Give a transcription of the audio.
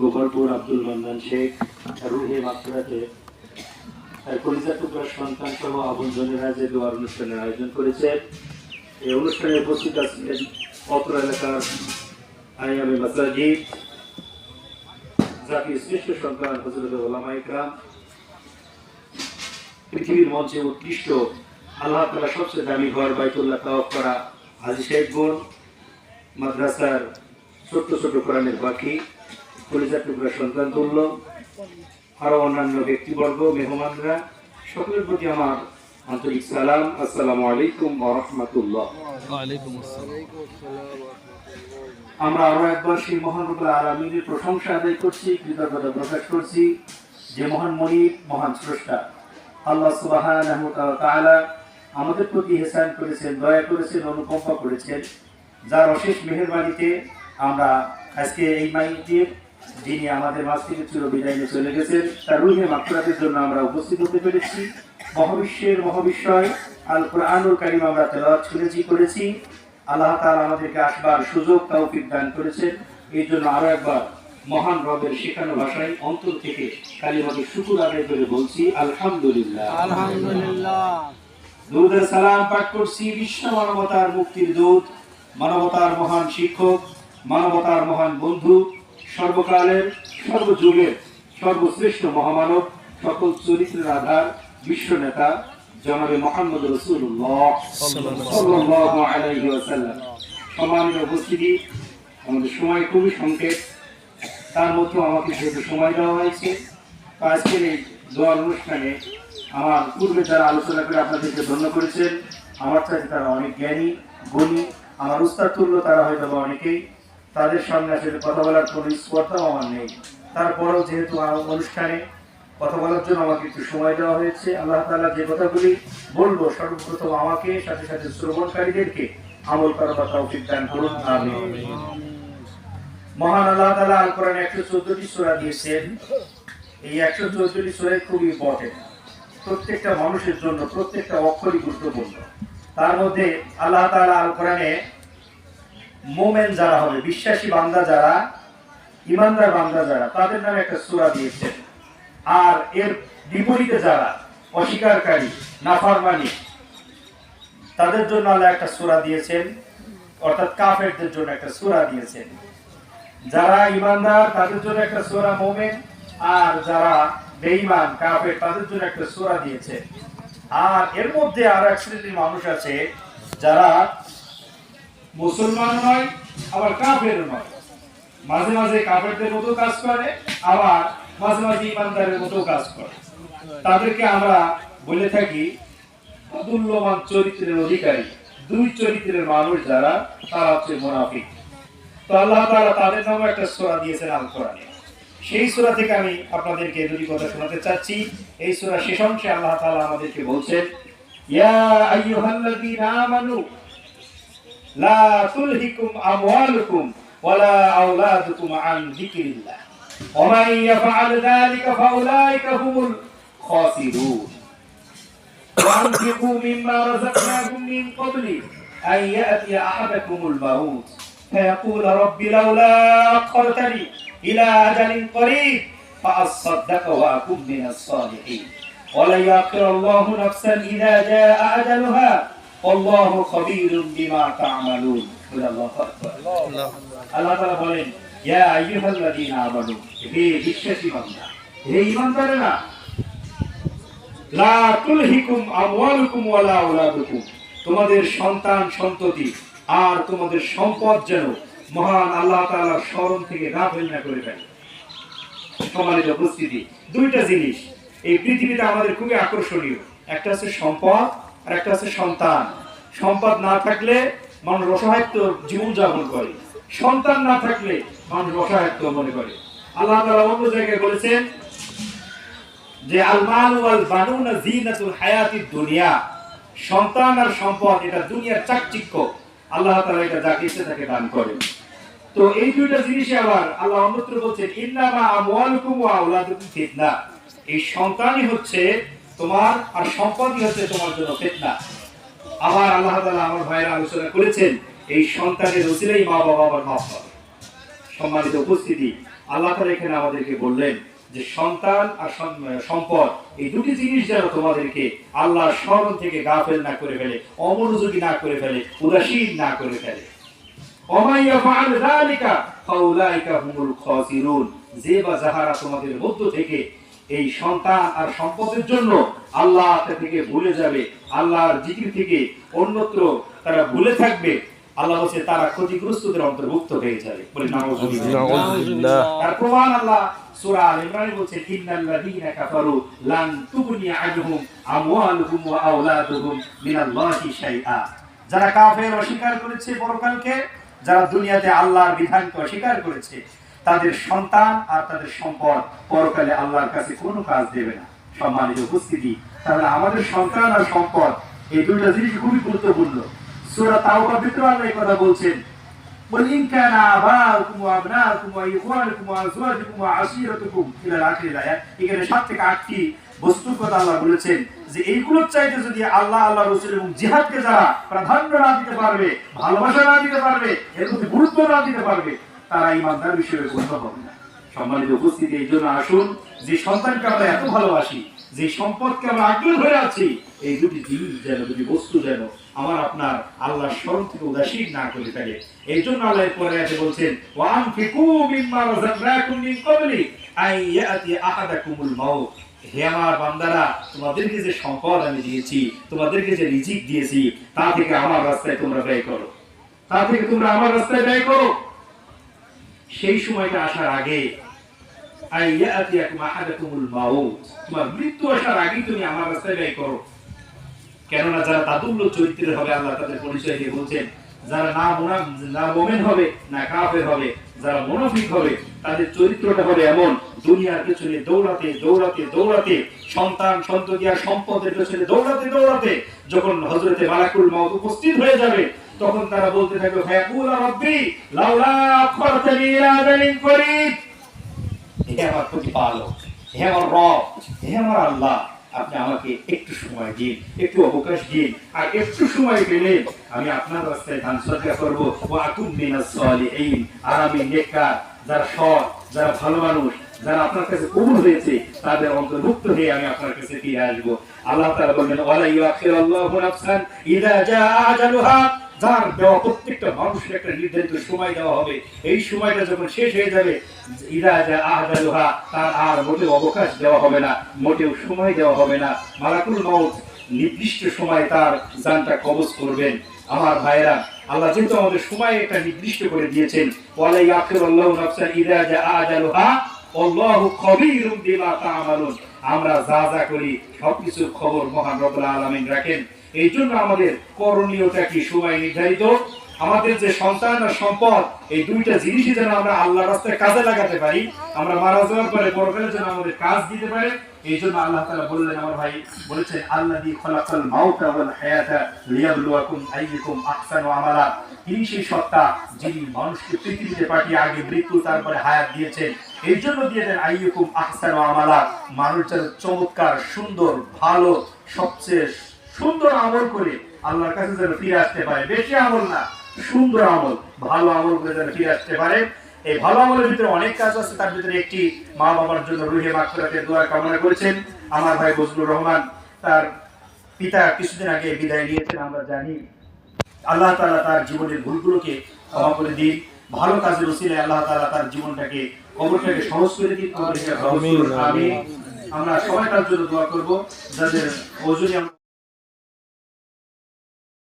গোপালপুর আব্দুল মান্নান শেখ রুহে মাত্রাতে তার কলিজা টুকরার সন্তান সহ আপনজনেরা যে দোয়ার অনুষ্ঠানের আয়োজন করেছে, এই অনুষ্ঠানে উপস্থিত আছেন অত্র এলাকার আইয়ামে মাসাজিদ, জাতির শ্রেষ্ঠ সন্তান হজরত ওলামা ইকরাম পৃথিবীর মঞ্চে উৎকৃষ্ট আল্লাহ তালা সবচেয়ে দামি ঘর বাইতুল্লাহ তাওয়াফ করা হাজি শেখ বোন মাদ্রাসার ছোট্ট ছোট কোরআনের পাখি কলিজার টুকরা সন্তান তুল্য আরও অন্যান্য ব্যক্তিবর্গ মেহমানরা সকলের প্রতি আমার আন্তরিক সালাম আসসালামু আলাইকুম রহমতুল্লাহ। আমরা আরও একবার সেই মহান রূপে আলমীর প্রশংসা আদায় করছি কৃতজ্ঞতা প্রকাশ করছি যে মহান মনিব মহান স্রষ্টা। আল্লাহ সুবাহ আমাদের প্রতি হেসান করেছেন, দয়া করেছেন, অনুকম্পা করেছেন। যার অশেষ মেহরবানিতে আমরা আজকে এই মাইকের যিনি আমাদের মাছ থেকে চির বিদায় নিয়ে চলে গেছেন, তার রুহে মাত্রাতের জন্য আমরা উপস্থিত হতে পেরেছি। মহাবিশ্বের মহাবিশ্বয় আল কোরআনুল কারিম আমরা তেলাওয়াত শুনেছি করেছি আল্লাহ তাআলা আমাদেরকে আসবার সুযোগ, তৌফিক দান করেছেন। এই জন্য আরও একবার মহান রবের শেখানো ভাষায় অন্তর থেকে কালিমাকে শুকুর আদায় করে বলছি আলহামদুলিল্লাহ। আলহামদুলিল্লাহ। দুরুদের সালাম পাঠ করছি বিশ্ব মানবতার মুক্তির দূত মানবতার মহান শিক্ষক মানবতার মহান বন্ধু সর্বকালের সর্বযুগের সর্বশ্রেষ্ঠ মহামানব সকল চরিত্রের আধার বিশ্ব নেতা জনাবে মোহাম্মদ রসুল্লাহ। আলাইহি ওয়াসাল্লাম। সম্মানিত উপস্থিতি আমাদের সময় খুবই সংক্ষেপ। তার মধ্যে আমাকে যেহেতু সময় দেওয়া হয়েছে আজকের এই দোয়ার অনুষ্ঠানে আমার পূর্বে যারা আলোচনা করে আপনাদেরকে ধন্য করেছেন, আমার চাইতে তারা অনেক জ্ঞানী, গুণী, আমার উস্তার তুল্য, তারা হয়তো বা অনেকেই, তাদের সামনে আসলে কথা বলার কোনো স্পর্ধাও আমার নেই। তারপরেও যেহেতু অনুষ্ঠানে কথা বলার জন্য আমাকে একটু সময় দেওয়া হয়েছে, আল্লাহ তাআলা যে কথাগুলি বলব, সর্বপ্রথম আমাকে, সাথে সাথে শ্রবণকারীদেরকে আমল করার বা তৌফিক দান করুন আমিন। মহান আল্লাহ তাআলা আল কোরআনে 114টি সূরা দিয়েছেন। এই 114টি সূরা খুবই ইম্পর্টেন্ট। প্রত্যেকটা মানুষের জন্য, প্রত্যেকটা অক্ষরই গুরুত্বপূর্ণ। তার মধ্যে আল্লাহ তাআলা আল কোরআনে মোমেন যারা হবে, বিশ্বাসী বান্দা যারা, ইমানদার বান্দা যারা, তাদের নামে একটা সূরা দিয়েছেন। আর এর বিপরীতে যারা অস্বীকারী, নাফরমানি, তাদের জন্য আল্লাহ একটা সূরা দিয়েছেন। অর্থাৎ কাফেরদের জন্য একটা সূরা দিয়েছেন। যারা ইমানদার, তাদের জন্য একটা সূরা মোমেন, আর যারা বেঈমান, কাফের, তাদের জন্য একটা সূরা দিয়েছে। আর এর মধ্যে আর এক শ্রেণির মানুষ আছে, যারা মুসলমান নয়, আবার কাফের নয়। মাঝে মাঝে কাফেরদের মতো কাজ করে, আবার মাঝে মাঝে ইমানদারের মতো কাজ করে। তাদেরকে আমরা বলে থাকি অতুল্যমান চরিত্রের অধিকারী। দুই চরিত্রের মানুষ যারা, তারা হচ্ছে মুনাফিক। তো আল্লাহ তাআলা তাদের নামে একটা সূরা দিয়েছেন আল কোরআনে সেই সূরা থেকে আমি আপনাদেরকে দুটি কথা শোনাতে চাচ্ছি এই সূরা শেষ অংশে আল্লাহ তাআলা আমাদেরকে বলছেন ইয়া আইয়ুহাল্লাযীনা আমানু লা তুলহিকুম আমওয়ালুকুম ওয়ালা আওলাদুকুম আন যিকরিল্লাহ ওয়া মান ইয়াফআল যালিকা ফাউলাইকা হুমুল খাসিরুন وأنفقوا مما رزقناكم من قبل أن يأتي أحدكم الموت فيقول رب لولا أخرتني إلى أجل قريب فأصدق وأكن من الصالحين ولن يأخر الله نفسا إذا جاء أجلها والله خبير بما تعملون قل الله أكبر আল্লাহ তাআলা বলেন ইয়া আইয়ুহাল্লাযীনা আমানু হে বিশ্বাসী বান্দা হে ঈমানদারেরা লা তুলহিকুম আমওয়ালুকুম ওয়ালা আওলাদুকুম তোমাদের সন্তান সন্ততি আর তোমাদের সম্পদ যেন মহান আল্লাহ তাআলার স্মরণ থেকে গাফিল না করে ফেলে সম্মানিত উপস্থিতি, দুইটা জিনিস। এই পৃথিবীতে আমাদের খুবই আকর্ষণীয়। একটা হচ্ছে সম্পদ আর একটা হচ্ছে সন্তান। সম্পদ না থাকলে মানুষ অসহায়ত্ব জীবন যাপন করে। সন্তান না থাকলে মানুষ অসহায়ত্ব মনে করে। আল্লাহ তাআলা অন্য জায়গায় বলেছেন যে, আল মাল ওয়াল বানুনা জিনাতুল হায়াতিদ দুনিয়া। সন্তান আর সম্পদ, এটা দুনিয়ার চাকচিক্য। আল্লাহ তাআলা এটা যাকে ইচ্ছে তাকে দান করেন। তো এই দুইটা জিনিস আবার আল্লাহ অন্যত্র বলছেন, ইন্নামা আমওয়ালুকুম ওয়া ফিতনা। এই সন্তানই হচ্ছে তোমার আর সম্পদই হচ্ছে তোমার জন্য ফেতনা। আবার আল্লাহ তাআলা আমার ভাইয়েরা আলোচনা করেছেন, এই সন্তানের রসিলেই মা বাবা আবার মাফ হবে। সম্মানিত উপস্থিতি, আল্লাহ তাআলা এখানে আমাদেরকে বললেন যে সন্তান আর সম্পদ, এই দুটি জিনিস যেন তোমাদেরকে আল্লাহর স্মরণ থেকে গাফেল না করে ফেলে, অমনোযোগী না করে ফেলে, উদাসীন না করে ফেলে। যে বা যাহারা তোমাদের মধ্য থেকে এই সন্তান আর সম্পদের জন্য আল্লাহ থেকে ভুলে যাবে, আল্লাহর জিকির থেকে অন্যত্র তারা ভুলে থাকবে আল্লাহ বলছে তারা ক্ষতিগ্রস্তদের অন্তর্ভুক্ত হয়ে যাবে। বলে তার প্রমাণ আল্লাহ সূরা আল ইমরানে বলছে ইন্নাল্লাযীনা কাফারু লান তুগনি আনহুম আমওয়ালুহুম ওয়া আওলাদুহুম মিনাল্লাহি শাইআ। যারা কাফের অস্বীকার করেছে পরকালকে যারা দুনিয়াতে আল্লাহর বিধানকে অস্বীকার করেছে তাদের সন্তান আর তাদের সম্পদ পরকালে আল্লাহর কাছে কোনো কাজ দেবে না। সম্মানিত উপস্থিতি তাহলে আমাদের সন্তান আর সম্পদ এই দুটো জিনিস খুবই গুরুত্বপূর্ণ। সূরা তাওবা ভিতর আল্লাহ কথা বলছেন। বল, ইন কানা আবাউকুম ওয়া আবনাউকুম ওয়া ইখওয়ানুকুম ওয়া আযওয়াজুকুম ওয়া আশীরাতুকুম ইলা আখির আয়াত। এখানে সাত থেকে আটটি বস্তু কথা আল্লাহ বলেছেন যে, এইগুলোর চাইতে যদি আল্লাহ আল্লাহ রসুল এবং জিহাদকে যারা প্রাধান্য না দিতে পারবে, ভালোবাসা না দিতে পারবে, এর প্রতি গুরুত্ব না দিতে পারবে, তারা ইমানদার বিষয়ে গণ্য হবে না। সম্মানিত উপস্থিতি, এই জন্য আসুন যে সন্তানকে আমরা এত ভালোবাসি যে সম্পদকে আমরা আগ্রহ ধরে আছি, এই দুটি জিনিস যেন, দুটি বস্তু যেন আমার আপনার আল্লাহর স্মরণ থেকে উদাসীন না করে ফেলে। এই জন্য আল্লাহ পরে আছে বলছেন ওয়ান ফিকু মিন আই ইয়াতি আহাদাকুমুল মাউত। হে আমার বান্দারা, তোমাদেরকে যে সম্পদ আমি দিয়েছি, তোমাদেরকে যে রিজিক দিয়েছি, তা থেকে আমার রাস্তায় তোমরা ব্যয় করো। তা থেকে তোমরা আমার রাস্তায় ব্যয় করো। সেই সময়টা আসার আগে আই ইয়াতিয়াকুম আহাদাকুমুল মাউত দৌড়াতে দৌড়াতে সন্তান, সন্ততি আর সম্পদের পেছনে দৌড়াতে দৌড়াতে, যখন হজরতে মালাকুল মাউত উপস্থিত হয়ে যাবে, তখন তারা বলতে থাকবে করিব। হে আমার প্রতিপালক, হে আমার রব, হে আমার আল্লাহ, আপনি আমাকে একটু সময় দিন, একটু অবকাশ দিন, আর একটু সময় পেলে আমি আপনার রাস্তায় ধান সরকার করব। আর আমি নেককার, যারা সৎ, যারা ভালো মানুষ, যারা আপনার কাছে কবুল হয়েছে, তাদের অন্তর্ভুক্ত হয়ে আমি আপনার কাছে ফিরে আসব। আল্লাহ তাআলা বললেন, ওয়ালা ইউআখিরাল্লাহু নাফসান ইযা জাআ আজালুহা। যার দেওয়া প্রত্যেকটা মানুষের একটা নির্ধারিত সময় দেওয়া হবে। এই সময়টা যখন শেষ হয়ে যাবে ইরা যা আহদালুহা, তার আর মোটেও অবকাশ দেওয়া হবে না, মোটেও সময় দেওয়া হবে না। মালাকুল মাউত নির্দিষ্ট সময় তার জানটা কবজ করবেন। আমার ভাইরা আল্লাহ যেহেতু আমাদের সময় একটা নির্দিষ্ট করে দিয়েছেন ওয়ালা ইয়াখিরুল্লাহু নাফসান ইযা জা আজালুহা আল্লাহু আমরা যা যা করি, সবকিছুর খবর মহান রব্বুল আলামিন রাখেন। এই জন্য আমাদের করণীয়টা কি সময় নির্ধারিত। আমাদের যে সন্তান আর সম্পদ, এই দুইটা জিনিসই যেন আমরা আল্লাহ রাস্তায় কাজে লাগাতে পারি, আমরা মারা যাওয়ার পরে পরকালে যেন আমাদের কাজ দিতে পারে, এই জন্য আল্লাহ তাআলা বললেন, আমার ভাই বলেছেন, আল্লাযী খলাকাল মাউতা ওয়াল হায়াতা লিয়াবলুয়াকুম আইয়ুকুম আহসানু আমালা। তিনি সেই সত্তা যিনি মানুষকে পৃথিবীতে পাঠিয়ে আগে মৃত্যু, তারপরে হায়াত দিয়েছেন, এই জন্য দিয়ে দেন, আইয়ুকুম আহসানু আমালা। মানুষ যেন চমৎকার, সুন্দর, ভালো, সবচেয়ে সুন্দর আমল করে আল্লাহর কাছে যেন ফিরে আসতে পারে। বেশি আমল না সুন্দর আমল। ভালো আমল করে যেন ফিরে আসতে পারে। এই ভালো আমলের ভিতরে অনেক কাজ আছে তার ভিতরে একটি মা বাবার জন্য রুহে মাগফিরাতের দোয়া কামনা করেছেন। আমার ভাই বজলুর রহমান তার পিতা কিছুদিন আগে বিদায় নিয়েছেন আমরা জানি। আল্লাহ তালা তার জীবনের ভুলগুলোকে ক্ষমা করে দিন। ভালো কাজের উসিলায় আল্লাহ তালা তার জীবনটাকে কবরটাকে সহজ করে দিন। আমরা সবাই তার জন্য দোয়া করব। যাদের ওজনে আমরা